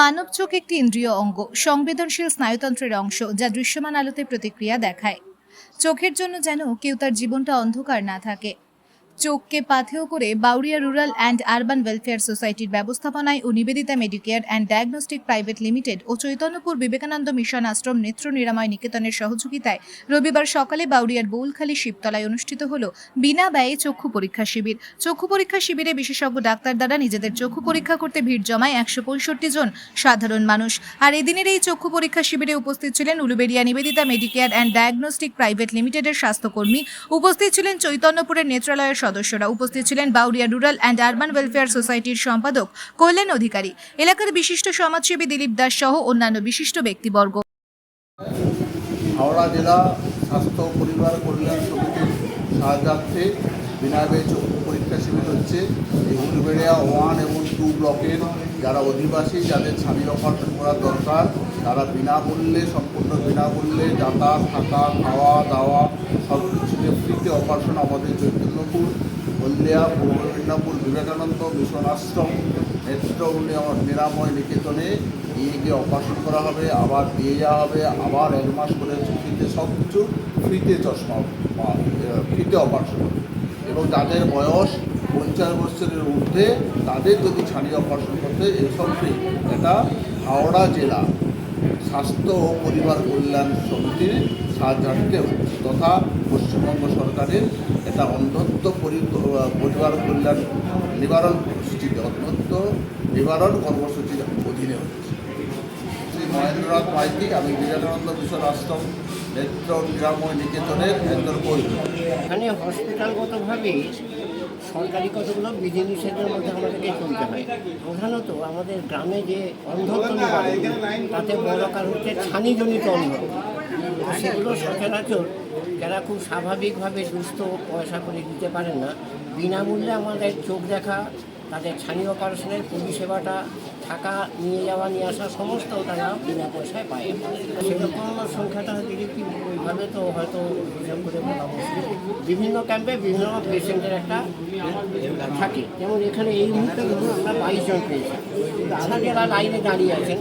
মানব চোখ একটি ইন্দ্রিয় অঙ্গ, সংবেদনশীল স্নায়ুতন্ত্রের অংশ যা দৃশ্যমান আলোতে প্রতিক্রিয়া দেখায়। চোখের জন্য যেন কেউ তার জীবনটা অন্ধকার না থাকে। চোখকে পাথেয় করে Bauria rural and urban welfare সোসাইটির ব্যবস্থাপনায় ও Nivedita medicare and diagnostic private limited O Chaitanyapur Vivekananda mission Ashram নেত্র নিরাময় নিকেতনের সহযোগিতায় রবিবার সকালে বাউরিয়ার বৌলখালী শিবতলায় অনুষ্ঠিত হল বিনা ব্যয়ে চক্ষু পরীক্ষা শিবির। চক্ষু পরীক্ষা শিবিরে বিশেষজ্ঞ ডাক্তার দ্বারা নিজেদের চক্ষু পরীক্ষা করতে ভিড় জমায় একশো পঁয়ষট্টি জন সাধারণ মানুষ। আর এদিনের এই চক্ষু পরীক্ষা শিবিরে উপস্থিত ছিলেন Uluberia Nivedita medicare and diagnostic private লিমিটেডের স্বাস্থ্যকর্মী। উপস্থিত ছিলেন চৈতন্যপুরের নেত্রালয়ের সদস্যরা উপস্থিত ছিলেন Bauria rural and urban welfare সোসাইটির সম্পাদক, কল্যাণ অধিকারী। এলাকার বিশিষ্ট সমাজসেবী দিলীপ দাস সহ অন্যান্য বিশিষ্ট ব্যক্তিবর্গ। হাওড়া জেলা স্বাস্থ্য পরিবার কল্যাণ সমিতির সাহায্যার্থে বিনাবে চক্ষু পরীক্ষা শিবির হচ্ছে। এই উলবেড়িয়া ওয়ান এবং টু ব্লকের যারা অধিবাসী, যাদের স্বামী অপারেশন করার দরকার, তারা বিনামূল্যে, সম্পূর্ণ বিনামূল্যে যাতায়াত, থাকা, খাওয়া, দাওয়া সব কিছু নিয়ে ফ্রিতে অপারেশন আমাদের চৈতন্যপুর, হলদিয়া, পূর্ব মেদিনীপুর, বিবেকানন্দ মিশন আশ্রম নেত্র উন্নয়ন নিরাময় নিকেতনে নিয়ে গিয়ে অপারেশন করা হবে, আবার দিয়ে যাওয়া হবে, আবার এক মাস করে ফ্রিতে সব কিছু ফ্রিতে চশমা ফ্রিতে অপারেশন হবে। এবং যাদের বয়স পঞ্চাশ বছরের ঊর্ধ্বে তাদের যদি ছানি অপারেশন করতে এসব ফ্রি এটা হাওড়া জেলা স্বাস্থ্য ও পরিবার কল্যাণ সমিতির সাহায্যার্থে তথা পশ্চিমবঙ্গ সরকারের এটা অন্ধত্ব পরি- পরিবার কল্যাণ নিবারণ কর্মসূচিতে অন্ধত্ব নিবারণ কর্মসূচির অধীনে হচ্ছে। মহেন্দ্রনাথ মাইতি আমি বিবেকানন্দ মিশন আশ্রম নিকেতনের কর্মী এখানে হসপিটালগতভাবে সরকারি কতগুলো বিধিনিষেধের মধ্যে আমাদেরকে চলতে হয়। প্রধানত আমাদের গ্রামে যে অন্ধত্ব তাতে বড় কারণ হচ্ছে ছানিজনিত অন্ধ সেগুলো সচরাচর যারা খুব স্বাভাবিকভাবে দুস্থ পয়সা করে দিতে পারেন না, বিনামূল্যে আমাদের চোখ দেখা তাদের ছানি অপারেশনের পরিষেবাটা থাকা, নিয়ে যাওয়া, নিয়ে আসা সমস্ত তারা বিনা পয়সায় পায়। সেরকম সংখ্যাটা কি ওইভাবে তো হয়তো হিসাব করে বলা বিভিন্ন ক্যাম্পে বিভিন্ন পেশেন্টের একটা থাকে। যেমন এখানে এই মুহূর্তে ধরুন আমরা বাইশ জন পেয়েছি। কিন্তু আধা যারা লাইনে দাঁড়িয়ে আছেন,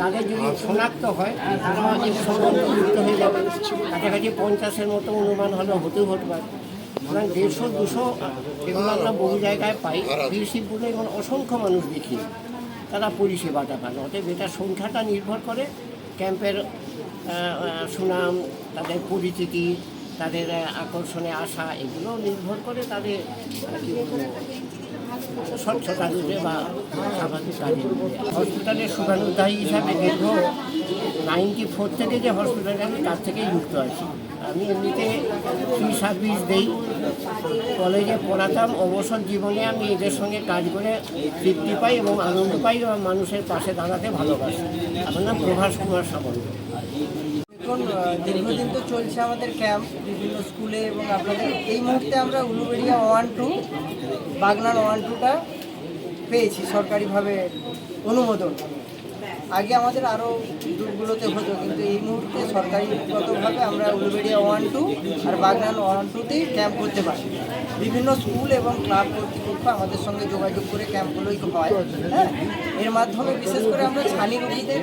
তাদের যদি শনাক্ত হয়, তারা সঙ্গে যুক্ত হয়ে যাবে, কাছাকাছি পঞ্চাশের মতো অনুমান হলে হতেও হতে পারে। সুতরাং দেড়শো, দুশো এগুলো আমরা বহু জায়গায় পাই। বীরশিবপুরে এখন অসংখ্য মানুষ দেখি, তারা পরিষেবাটা পান অতএব এটার সংখ্যাটা নির্ভর করে ক্যাম্পের সুনাম, তাদের পরিচিতি, তাদের আকর্ষণে আসা এগুলো নির্ভর করে তাদের কী স্বচ্ছতার উপরে বা কাজের উপরে হসপিটালের শুভানুধ্যায়ী হিসাবে দীর্ঘ নাইনটি ফোর থেকে যে হসপিটালে আমি তার থেকেই যুক্ত আছি। আমি এমনিতে ফ্রি সার্ভিস দেই। কলেজে পড়াতাম, অবসর জীবনে আমি এদের সঙ্গে কাজ করে তৃপ্তি পাই এবং আনন্দ পাই এবং মানুষের পাশে দাঁড়াতে ভালোবাসি। আমার নাম প্রভাস কুমার সামন্ত এখন দীর্ঘদিন তো চলছে আমাদের ক্যাম্প বিভিন্ন স্কুলে এবং আপনাদের। এই মুহূর্তে আমরা Uluberia one two Bagnan one টুটা পেয়েছি সরকারিভাবে অনুমোদন। আগে আমাদের আরও দূরগুলোতে হতো, কিন্তু এই মুহূর্তে সরকারিগতভাবে আমরা উলুবেড়িয়া ওয়ান টু আর বাগনান ওয়ান টুতেই ক্যাম্প করতে পারি বিভিন্ন স্কুল এবং ক্লাব কর্তৃপক্ষ আমাদের সঙ্গে যোগাযোগ করে ক্যাম্পগুলোই হয়। হ্যাঁ? এর মাধ্যমে বিশেষ করে আমরা ছানি রোগীদের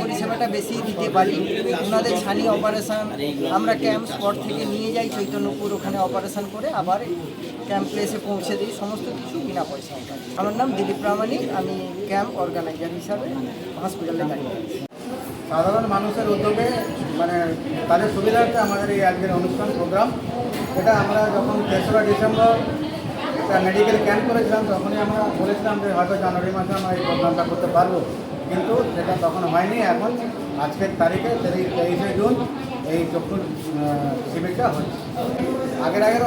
পরিষেবাটা বেশি দিতে পারি। ওনাদের ছানি অপারেশন আমরা ক্যাম্প স্পট থেকে নিয়ে যাই, চৈতন্যপুর ওখানে অপারেশান করে আবার ক্যাম্প প্লেসে পৌঁছে দিই। সমস্ত কিছু বিনা পয়সা আমার নাম দিলীপ প্রামাণিক, আমি ক্যাম্প অর্গানাইজার হিসাবে হসপিটালে দাঁড়িয়ে সাধারণ মানুষের উদ্যোগে মানে তাদের সুবিধার্থে আমাদের এই আজকের অনুষ্ঠান, প্রোগ্রাম এটা আমরা যখন তেসরা ডিসেম্বর একটা মেডিকেল ক্যাম্প করেছিলাম তখনই আমরা বলেছিলাম যে হয়তো জানুয়ারি মাসে আমরা এই প্রোগ্রামটা করতে পারব। কিন্তু সেটা তখন হয়নি। এখন আজকের তারিখে তেইশ জুন এই চক্ষু আহ, শিবিরটা হচ্ছে। আগের আগের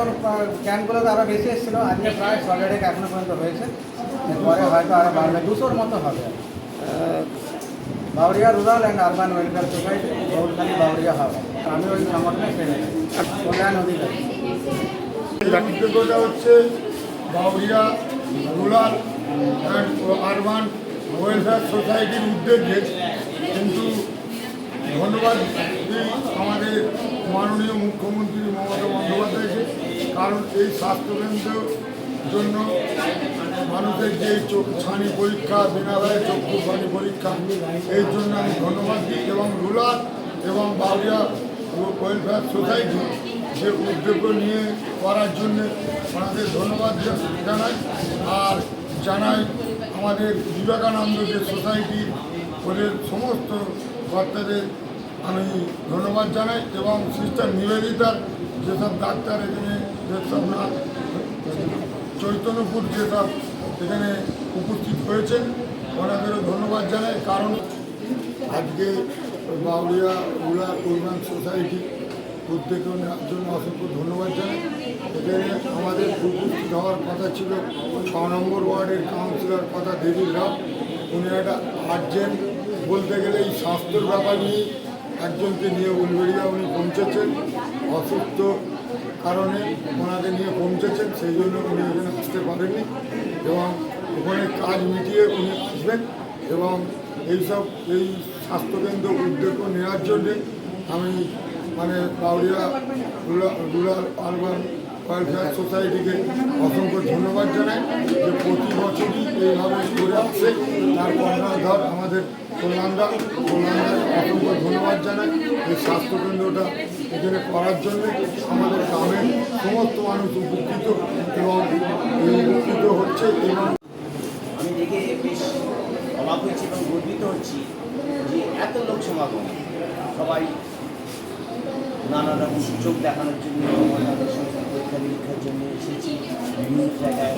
ক্যাম্পগুলো তো আরও বেশি এসেছিল। আজকে প্রায় ছয় সরকারি এখনও পর্যন্ত হয়েছে। এরপরে হয়তো আরও বাড়বে দুশোর মতো হবে। Bauria rural and urban welfare society Gourkhali Bauria Howrah. আমি ওই সংগঠনের সেক্রেটারি কল্যাণ অধিকারী। উদ্যোগটা হচ্ছে Bauria rural and urban welfare সোসাইটির উদ্যোগে কিন্তু ধন্যবাদ আমাদের মাননীয় মুখ্যমন্ত্রী মমতা বন্দ্যোপাধ্যায়কে কারণ এই স্বাস্থ্যকেন্দ্র জন্য মানুষের যে চোখ ছানি পরীক্ষা, বিনালয়ে চক্ষু ছানি পরীক্ষা এই জন্য আমি ধন্যবাদ দিই এবং রুলার এবং বাউরিয়া ওয়েলফেয়ার সোসাইটি যে উদ্যোগ নিয়ে করার জন্য ওনাদের ধন্যবাদ জানাই। আর জানাই আমাদের বিবেকানন্দ যে সোসাইটি, ওদের সমস্ত কর্তাদের আমি ধন্যবাদ জানাই এবং সিস্টার নিবেদিতার যেসব ডাক্তার এখানে যেসব না, চৈতন্যপুর যেসব এখানে উপস্থিত হয়েছেন, ওনাদেরও ধন্যবাদ জানাই। কারণ আজকে বাউরিয়া রুরাল উন্নয়ন সোসাইটি উদ্যোগ নেওয়ার জন্য অসংখ্য ধন্যবাদ জানাই। এখানে আমাদের উপস্থিত হওয়ার কথা ছিল, ছ নম্বর ওয়ার্ডের কাউন্সিলর কথা দেবী রাও। উনি একটা আর্জেন্ট বলতে গেলে এই স্বাস্থ্যর ব্যাপার নিয়ে একজনকে নিয়ে উলবেড়িয়া উনি পৌঁছেছেন। অসুস্থ কারণে ওনাকে নিয়ে পৌঁছেছেন, সেই জন্য উনি এখানে আসতে পারেননি। এবং ওখানে কাজ মিটিয়ে উনি আসবেন এবং এইসব এই স্বাস্থ্যকেন্দ্র উদ্যোগ নেওয়ার জন্যে আমি মানে বাউরিয়া রুরাল আরবান ওয়েলফেয়ার সোসাইটিকে অসংখ্য ধন্যবাদ জানাই যে প্রতি বছরই এইভাবে করে আসছে। তার কর্ণধার আমাদের কল্যাণদা কল্যাণদার অসংখ্য ধন্যবাদ জানাই এই স্বাস্থ্যকেন্দ্রটা এখানে করার জন্য আমাদের গ্রামের সমস্ত মানুষ উপকৃত এবং উপকৃত হচ্ছে এবং আমি দেখে বেশ অবাক হয়েছি এবং গর্বিত হচ্ছি যে এত লোক সমাগম। সবাই নানা রকম সুযোগ দেখানোর জন্য আমাদের পরীক্ষা নিরীক্ষার জন্য এসেছি। বিভিন্ন জায়গায়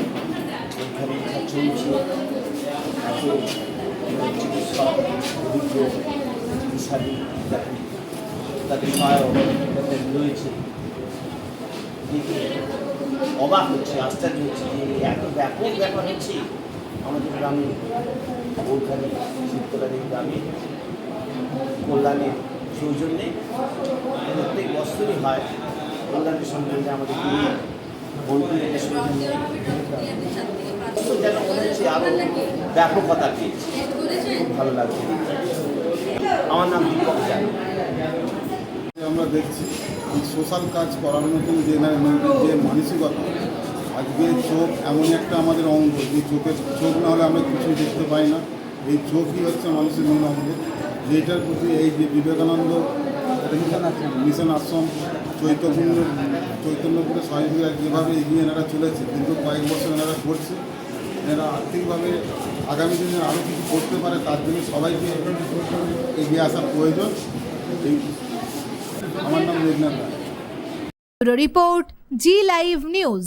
পরীক্ষা নিরীক্ষা চলছে। এত তাদের সহায়ক অবাক হচ্ছে, আশ্চর্য হচ্ছে যে এত ব্যাপক ব্যাপার হচ্ছে আমাদের গ্রামে। ওখানে শীতকালের গ্রামে, কল্যাণের সৌজন্যে প্রত্যেক বছরই হয়। কল্যাণের সৌজন্যে আমাদের যেন মনে হচ্ছে আরও ব্যাপকতা পেয়েছে। খুব ভালো লাগছে। আমার নাম দীপক আমরা দেখছি সোশ্যাল কাজ করার মতন যে যে মানসিকতা, আজকে চোখ এমন একটা আমাদের অঙ্গ যে চোখের চোখ না হলে আমরা কিছুই দেখতে পাই না। এই চোখই হচ্ছে মানুষের মূল অঙ্গ। যেটার প্রতি এই যে বিবেকানন্দ মিশন আশ্রম, চৈতন্য, চৈতন্যপুরে সহযোগীরা যেভাবে এগিয়ে এনারা চলেছে, কিন্তু কয়েক বছর এনারা করছে, এনারা আর্থিকভাবে আগামী দিনে আরও কিছু করতে পারে, তার জন্য সবাইকে এগিয়ে আসার প্রয়োজন। এই আমার নাম Meghnath report, Zee live news.